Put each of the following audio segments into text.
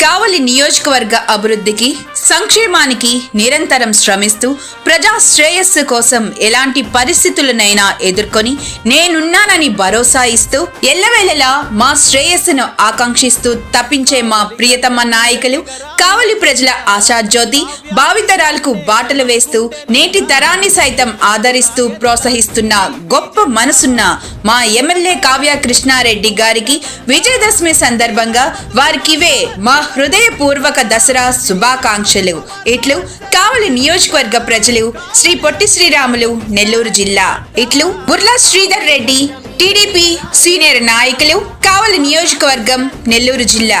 కావలి నియోజకవర్గ అభివృద్ధికి సంక్షేమానికి నిరంతరం శ్రమిస్తూ ప్రజా శ్రేయస్సు కోసం ఎలాంటి పరిస్థితులనైనా ఎదుర్కొని నేనున్నానని భరోసా ఇస్తూ ఎల్లవేళలా మా శ్రేయస్సును ఆకాంక్షిస్తూ తప్పించే మా ప్రియతమ నాయకులు కావలి ప్రజల ఆశాజ్యోతి భావితరాలకు బాటలు వేస్తూ నేటి తరాన్ని సైతం ఆదరిస్తూ ప్రోత్సహిస్తున్న గొప్ప మనసున్న మా ఎమ్మెల్యే కావ్య కృష్ణారెడ్డి గారికి విజయదశమి సందర్భంగా వారికివే మా హృదయపూర్వక దసరా శుభాకాంక్షలు. ఇట్లు కావలి నియోజకవర్గ ప్రజలు శ్రీ పొట్టి శ్రీరాములు నెల్లూరు జిల్లా. ఇట్లు బుర్లా శ్రీధర్ రెడ్డి టీడీపీ సీనియర్ నాయకులు కావలి నియోజకవర్గం నెల్లూరు జిల్లా.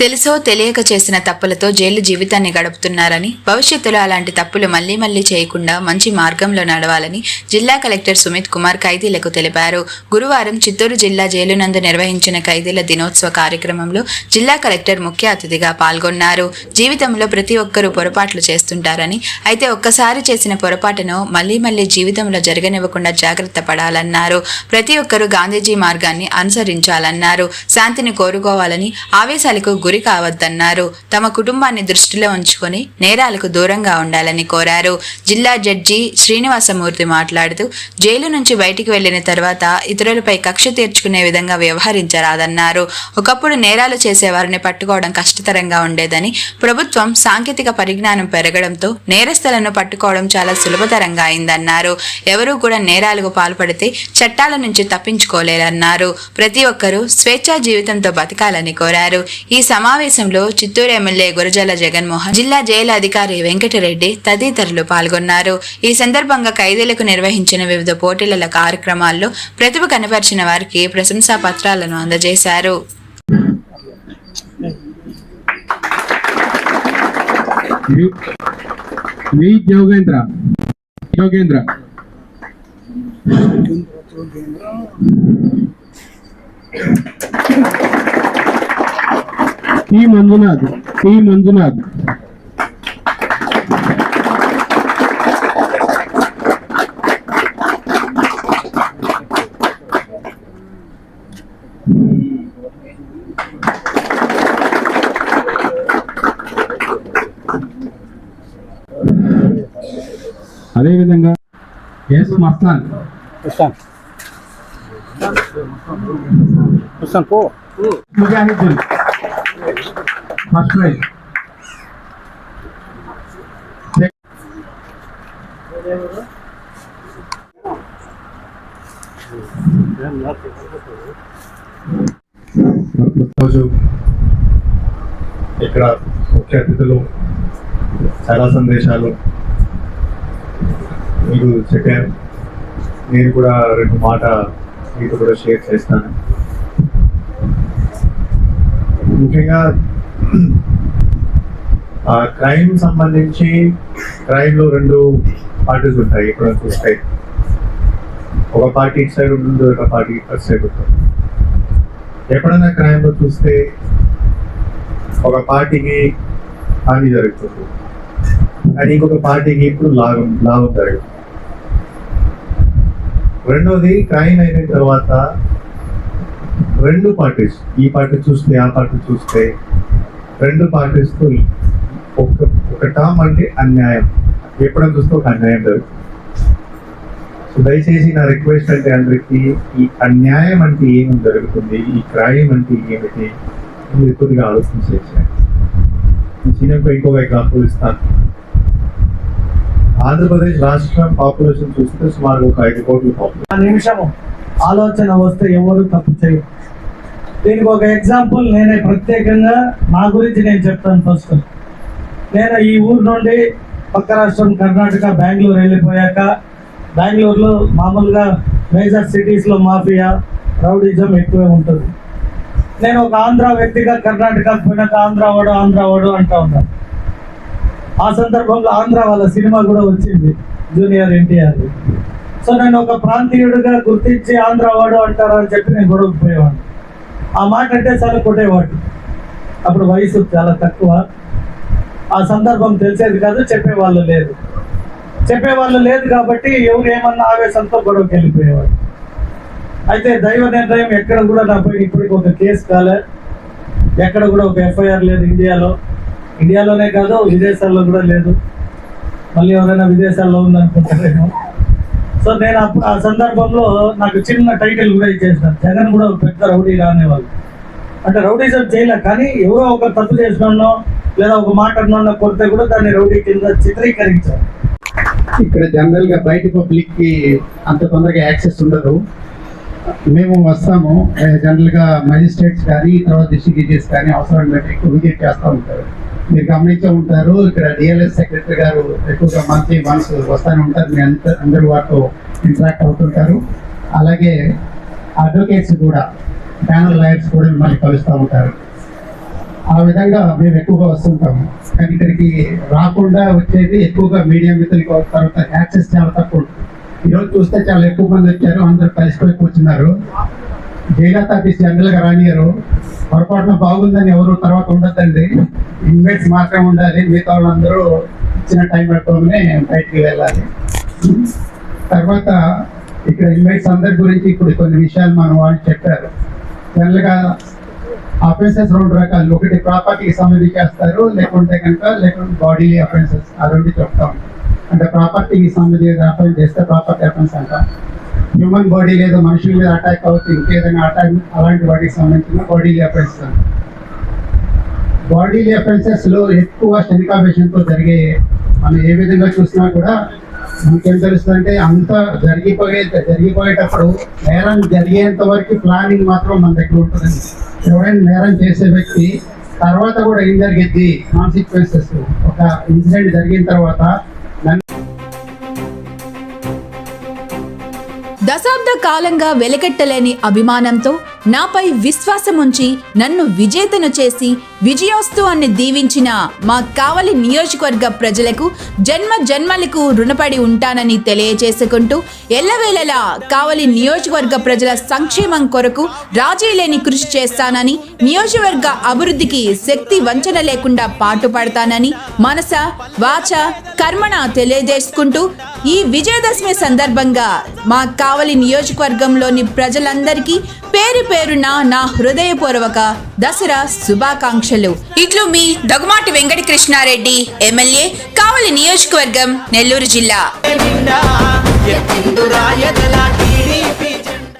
తెలుసో తెలియక చేసిన తప్పులతో జైలు జీవితాన్ని గడుపుతున్నారని భవిష్యత్తులో అలాంటి తప్పులు మళ్ళీ మళ్ళీ చేయకుండా మంచి మార్గంలో నడవాలని జిల్లా కలెక్టర్ సుమిత్ కుమార్ ఖైదీలకు తెలిపారు. గురువారం చిత్తూరు జిల్లా జైలు నందు నిర్వహించిన ఖైదీల దినోత్సవ కార్యక్రమంలో జిల్లా కలెక్టర్ ముఖ్య అతిథిగా పాల్గొన్నారు. జీవితంలో ప్రతి ఒక్కరూ పొరపాట్లు చేస్తుంటారని అయితే ఒక్కసారి చేసిన పొరపాటును మళ్ళీ మళ్ళీ జీవితంలో జరగనివ్వకుండా జాగ్రత్త పడాలన్నారు. ప్రతి ఒక్కరూ గాంధీజీ మార్గాన్ని అనుసరించాలన్నారు. శాంతిని కోరుకోవాలని ఆవేశాలకు గురి కావద్దన్నారు. తమ కుటుంబాన్ని దృష్టిలో ఉంచుకొని నేరాలకు దూరంగా ఉండాలని కోరారు. జిల్లా జడ్జి శ్రీనివాసమూర్తి మాట్లాడుతూ జైలు నుంచి బయటికి వెళ్ళిన తర్వాత ఇతరులపై కక్ష తీర్చుకునే విధంగా వ్యవహరించరాదన్నారు. ఒకప్పుడు నేరాలు చేసేవారిని పట్టుకోవడం కష్టతరంగా ఉండేదని ప్రభుత్వం సాంకేతిక పరిజ్ఞానం పెరగడంతో నేరస్తులను పట్టుకోవడం చాలా సులభతరంగా అయిందన్నారు. ఎవరూ కూడా నేరాలకు పాల్పడితే చట్టాల నుంచి తప్పించుకోలేరన్నారు. ప్రతి ఒక్కరూ స్వేచ్ఛా జీవితంతో బతకాలని కోరారు. ఈ సమావేశంలో చిత్తూరు ఎమ్మెల్యే గురజాల జగన్మోహన్ జిల్లా జైలు అధికారి వెంకటరెడ్డి తదితరులు పాల్గొన్నారు ఈ సందర్భంగా ఖైదీలకు నిర్వహించిన వివిధ పోటీల కార్యక్రమాల్లో ప్రతిభ కనపరిచిన వారికి ప్రశంసా పత్రాలను అందజేశారు Thank you. Yogendra Yogendra T Manjunath T Manjunath అదేవిధంగా S Mastan Ustang. Ustang po. Mujahiddin first రోజు ఇక్కడ ముఖ్య అతిథులు చాలా సందేశాలు. మీకు చెప్పారు. నేను కూడా రెండు మాట మీతో కూడా షేర్ చేస్తాను. ముఖ్యంగా క్రైమ్ సంబంధించి క్రైమ్లో రెండు పార్టీస్ ఉంటాయి. ఇక్కడ చూస్తే ఒక పార్టీ ఇటు సైడ్ ఉంటుంది ఒక పార్టీ అటు సైడ్ ఉంటుంది. ఎప్పుడైనా క్రైమ్లో చూస్తే ఒక పార్టీకి హాని జరుగుతుంది. కానీ ఇంకొక పార్టీకి ఇప్పుడు లాభం లాభం జరుగుతుంది. రెండోది క్రైమ్ అయిన తర్వాత రెండు పార్టీస్ ఈ పార్టీ చూస్తే ఆ పార్టీ చూస్తే రెండు పార్టీస్తో ఒక ఒక టర్మ్ అంటే అన్యాయం. ఎప్పుడైనా చూస్తే ఒక అన్యాయం జరుగుతుంది. సో దయచేసి నా రిక్వెస్ట్ అంటే అందరికి ఈ అన్యాయం అంటే ఏమి జరుగుతుంది? ఈ క్రైమ్ అంటే ఏమిటి? మీరు కొద్దిగా ఆలోచించేసాను చిన్నప్పుడు ఇంకొక ఎగ్జాంపుల్ ఇస్తాను. ఆంధ్రప్రదేశ్ రాష్ట్రం పాపులేషన్ చూస్తే సుమారు ఒక ఐదు కోట్ల పాపులేషన్ నిమిషము. ఆలోచన వస్తే ఎవరు తప్పు చేయరు. దీనికి ఒక ఎగ్జాంపుల్ నేనే ప్రత్యేకంగా నా గురించి నేను చెప్తాను ఫస్ట్ నేను ఈ ఊరు నుండి పక్క రాష్ట్రం కర్ణాటక బెంగళూరు వెళ్ళిపోయాక బెంగళూరులో మామూలుగా మేజర్ సిటీస్లో మాఫియా రౌడిజం ఎక్కువే ఉంటుంది. నేను ఒక ఆంధ్ర వ్యక్తిగా కర్ణాటకకు పోయినాక ఆంధ్ర వాడు ఆంధ్ర వాడు అంటా ఉన్నాను ఆ సందర్భంలో ఆంధ్ర వాళ్ళ సినిమా కూడా వచ్చింది జూనియర్ ఎన్టీఆర్. సో నేను ఒక ప్రాంతీయుడిగా గుర్తించి ఆంధ్ర వాడు అంటారు అని చెప్పి నేను గొడవకు పోయేవాడిని. ఆ మాట అంటే చాలా కొట్టేవాడు అప్పుడు వయసు చాలా తక్కువ. ఆ సందర్భం తెలిసేది కాదు చెప్పేవాళ్ళు లేదు చెప్పేవాళ్ళు లేదు కాబట్టి ఎవరు ఏమన్నా ఆవేశంతో గొడవకి వెళ్ళిపోయేవారు. అయితే దైవ నిర్ణయం ఎక్కడ కూడా నాపై ఇప్పటికి ఒక కేసు కాలే. ఎక్కడ కూడా ఒక ఎఫ్ఐఆర్ లేదు ఇండియాలో. ఇండియాలోనే కాదు విదేశాల్లో కూడా లేదు. మళ్ళీ ఎవరైనా విదేశాల్లో ఉందనుకుంటారేమో. సో నేను అప్పుడు ఆ సందర్భంలో నాకు చిన్న టైటిల్ కూడా ఇచ్చేసినాను జగన్ కూడా ఒక పెద్ద రౌడీ రానేవాళ్ళు అంటే రౌడీజం చేయలే కానీ ఎవరో ఒక తప్పు చేసినో లేదా ఒక మాట అన్నో కొడితే కూడా దాన్ని రౌడీ కింద చిత్రీకరించారు. ఇక్కడ జనరల్గా బయట పబ్లిక్కి అంత తొందరగా యాక్సెస్ ఉండదు. మేము వస్తాము. జనరల్గా మెజిస్ట్రేట్స్ కానీ తర్వాత డిస్ట్రిక్ట్ జడ్జెస్ కానీ అవసరం బట్టి ఎక్కువ విజిట్ చేస్తూ ఉంటారు. మీరు గమనించే ఉంటారు ఇక్కడ డిఎల్ఎస్ సెక్రటరీ గారు ఎక్కువగా మంత్లీ వన్స్ వస్తూనే ఉంటారు. మీ అంత అందరూ వారితో ఇంటరాక్ట్ అవుతుంటారు. అలాగే అడ్వకేట్స్ కూడా ప్యానల్ లాయర్స్ కూడా మిమ్మల్ని కలుస్తూ ఉంటారు. ఆ విధంగా మేము ఎక్కువగా వస్తుంటాము కానీ ఇక్కడికి రాకుండా వచ్చేది ఎక్కువగా మీడియా మిత్రులకి తర్వాత యాక్సెస్ చాలా తక్కువ ఉంటుంది. ఈరోజు చూస్తే చాలా ఎక్కువ మంది వచ్చారు అందరూ కలిసిపోయి కూర్చున్నారు. జయలతాపీస్ ఆఫీస్ జనరల్గా రానియరు పొరపాటున బాగుందని ఎవరు తర్వాత ఉండద్దండి. ఇన్మేట్స్ మాత్రమే ఉండాలి మిగతా వాళ్ళందరూ ఇచ్చిన టైం పెట్టుకోగానే బయటికి వెళ్ళాలి. తర్వాత ఇక్కడ ఇన్వైట్స్ అందరి గురించి ఇప్పుడు కొన్ని విషయాలు మన వాళ్ళు చెప్పారు. జనరల్గా అఫెన్సెస్ రెండు రకాలు. ఒకటి ప్రాపర్టీకి సంబంధించేస్తారు లేకుంటే కనుక లేకుంటే బాడీలీ అఫెన్సెస్ ఆ రెండు చెప్తాం. అంటే ప్రాపర్టీకి సంబంధించిన అఫెన్స్ చేస్తే ప్రాపర్టీ అఫెన్స్ అంటాం. హ్యూమన్ బాడీ లేదా మనుషుల మీద అటాక్ అవుతుంది ఇంకేదైనా అటాక్ అలాంటి వాటికి సంబంధించిన బాడీలీ అఫెన్స్ బాడీలీ అఫెన్సెస్లో ఎక్కువ స్టెనికాబేషన్తో జరిగే మనం ఏ విధంగా చూసినా కూడా మనకేం తెలుస్తుంది అంటే అంత జరిగిపోయే జరిగిపోయేటప్పుడు నేరం జరిగేంత వరకు ప్లానింగ్ మాత్రం మన దగ్గర ఉంటుందండి. ఎవరైనా నేరం చేసే వ్యక్తి తర్వాత కూడా ఏం జరిగిద్ది? కాన్సిక్వెన్సెస్ ఒక ఇన్సిడెంట్ జరిగిన తర్వాత దశాబ్ద కాలంగా వెలకట్టలేని అభిమానంతో నాపై విశ్వాసముంచి నన్ను విజేతను చేసి విజయోస్తు అని దీవించిన మా కావలి నియోజకవర్గ ప్రజలకు జన్మ జన్మలకు రుణపడి ఉంటానని తెలియజేసుకుంటూ ఎల్లవేళలా కావలి నియోజకవర్గ ప్రజల సంక్షేమం కొరకు రాజీ లేని కృషి చేస్తానని నియోజకవర్గ అభివృద్ధికి శక్తి వంచన లేకుండా పాటుపడతానని మనస వాచ కర్మణ తెలియజేసుకుంటూ ఈ విజయదశమి సందర్భంగా మా కావలి నియోజకవర్గంలోని ప్రజలందరికీ పేరు పేరున నా హృదయపూర్వక దసరా శుభాకాంక్షలు. ఇట్లు మీ దగ్గుమాటి వెంకట కృష్ణారెడ్డి ఎమ్మెల్యే కావలి నియోజకవర్గం నెల్లూరు జిల్లా.